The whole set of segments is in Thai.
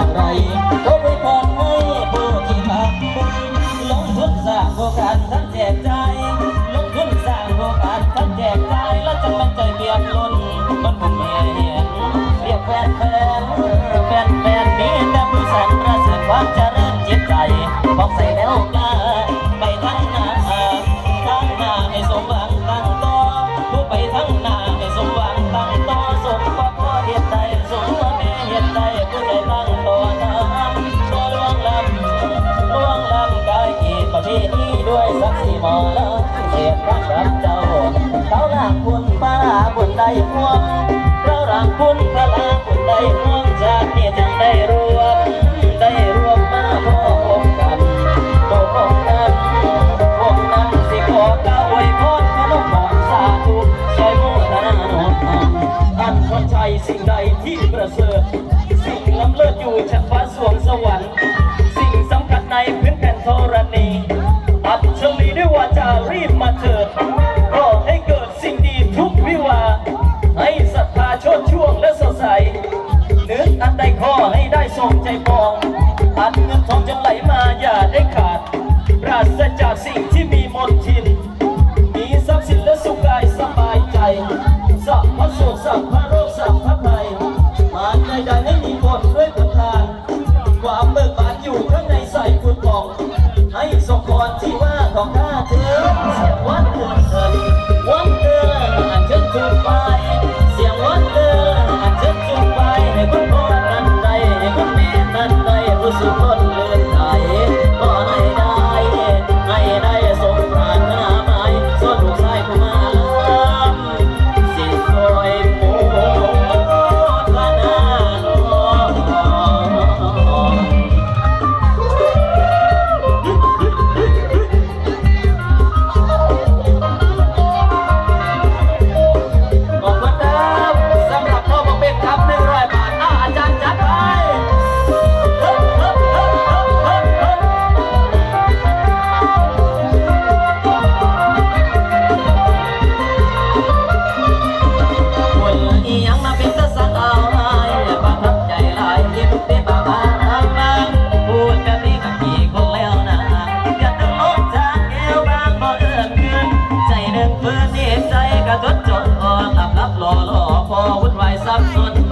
ากไรเขาไปพองให้ผู้ที่มาลงทุนสร้างโอกาสทั้งแจกใจลงทุนสร้างโอกาสทั้งแจกใจแล้วจะมันใจเบียดล้นมันผมเห็นเรียกแฟนแฟนแฟนแฟนมีแต่ผู้สันประเสริฐความเจริญจิตใจบอกใส่แล้ว ด้วยสักสีหมอแล้วเหตุกรณ์กับเจ้าเขาหลักคุณป้าบุญได้ห่วงเราหลักคุณพระลาคุณได้ห่วงจากนี้จึงได้รู้ What's up? on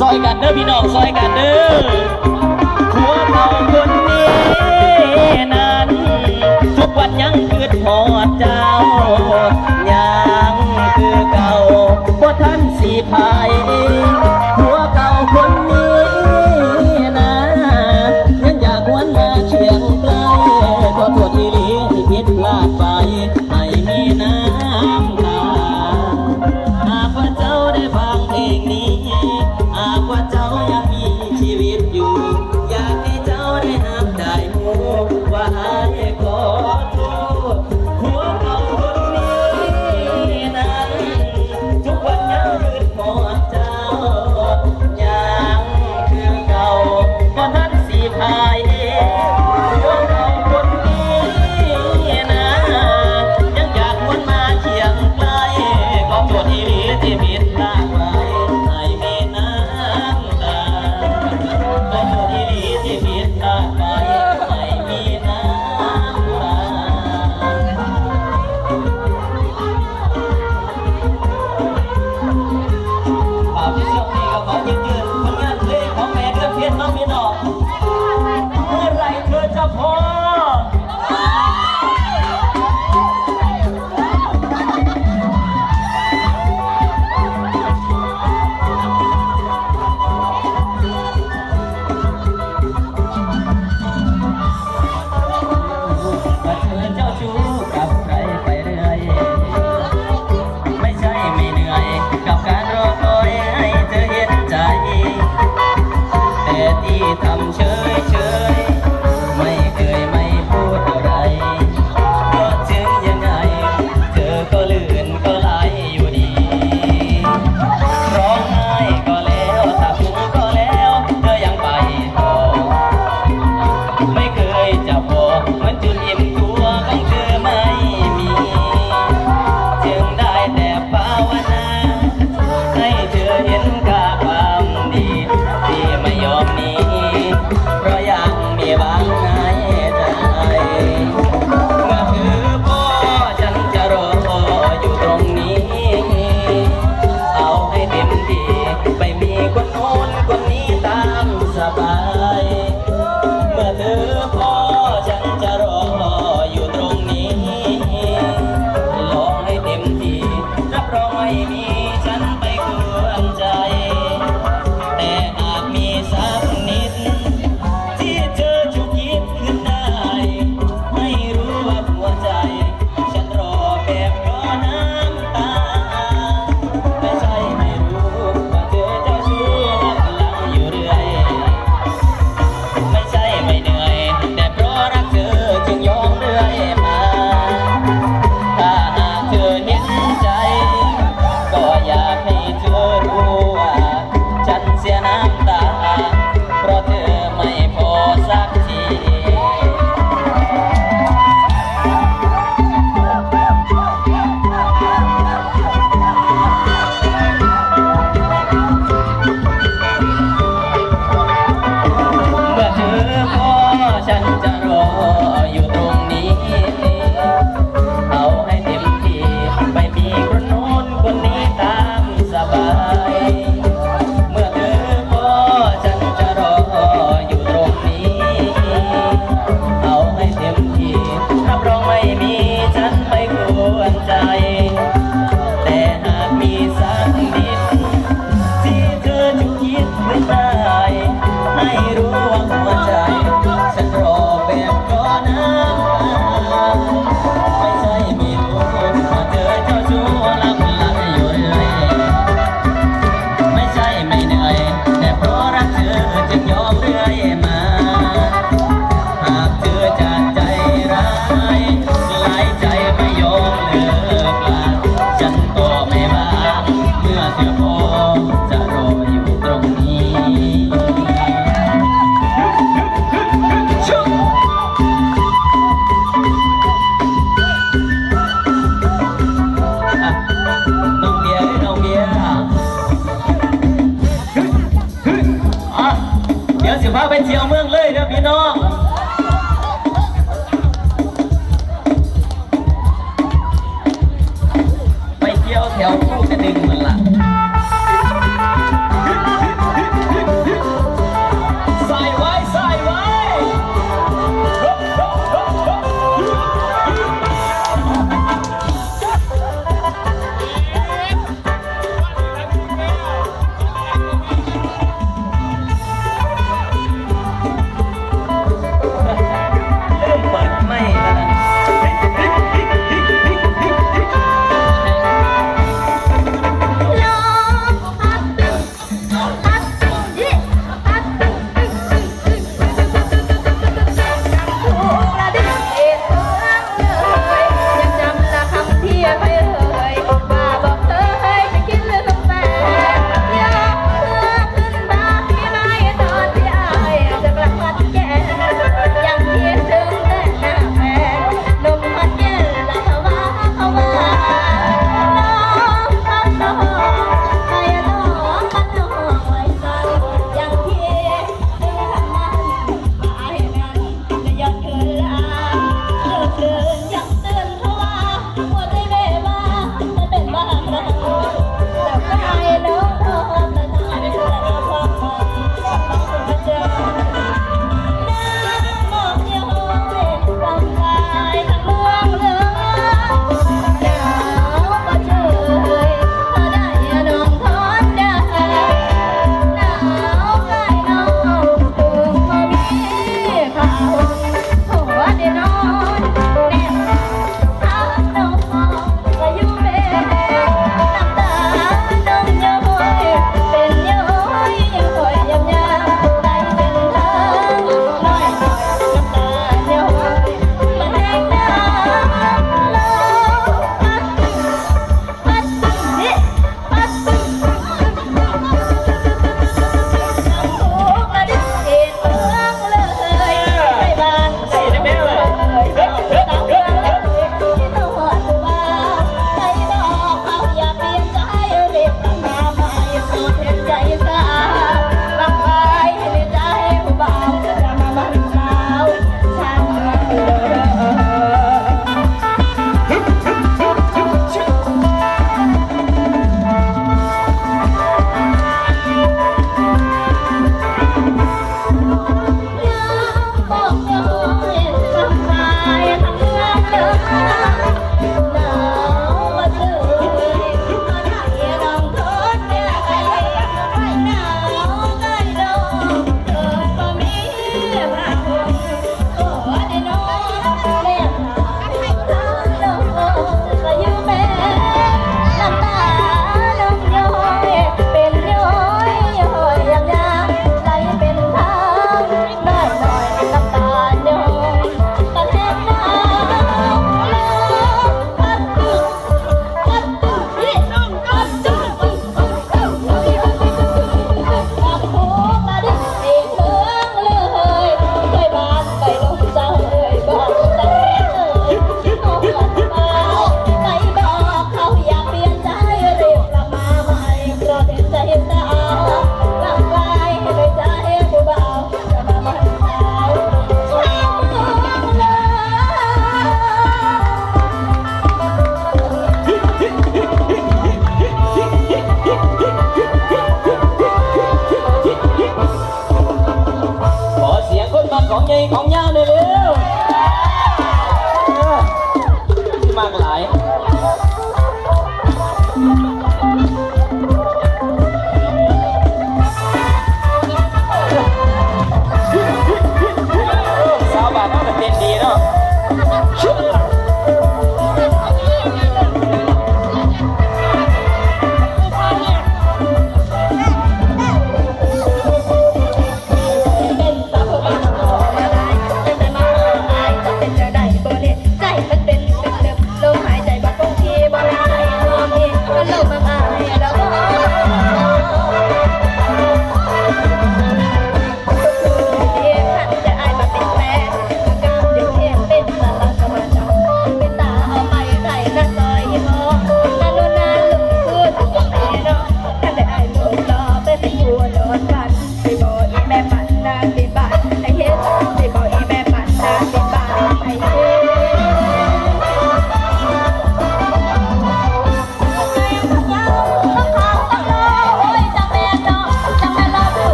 ซอยกันเด้อพี่น้องซอยกันเด้อผัวเราคนนี้นั้น ทุกวันยังคืดหอดเจ้ายังคือเก่าเพราะท่านสีพาย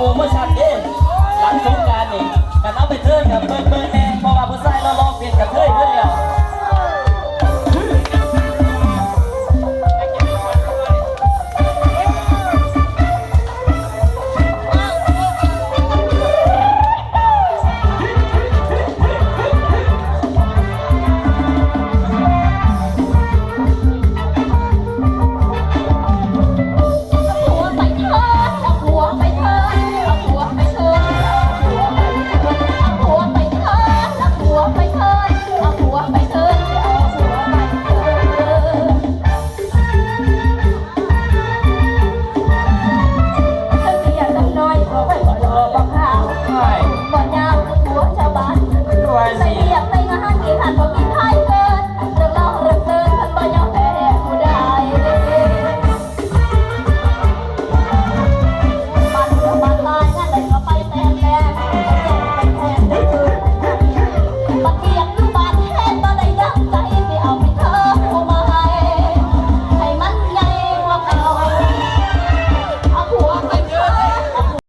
โปรโมชั่นเด้หลังสงกรารนี่กันเอาไปเทิร์นกับเบิร์นเบิร์นแน่เพราะว่าผู้ชายเราลองเปลี่ยนกับเทยเพิ่น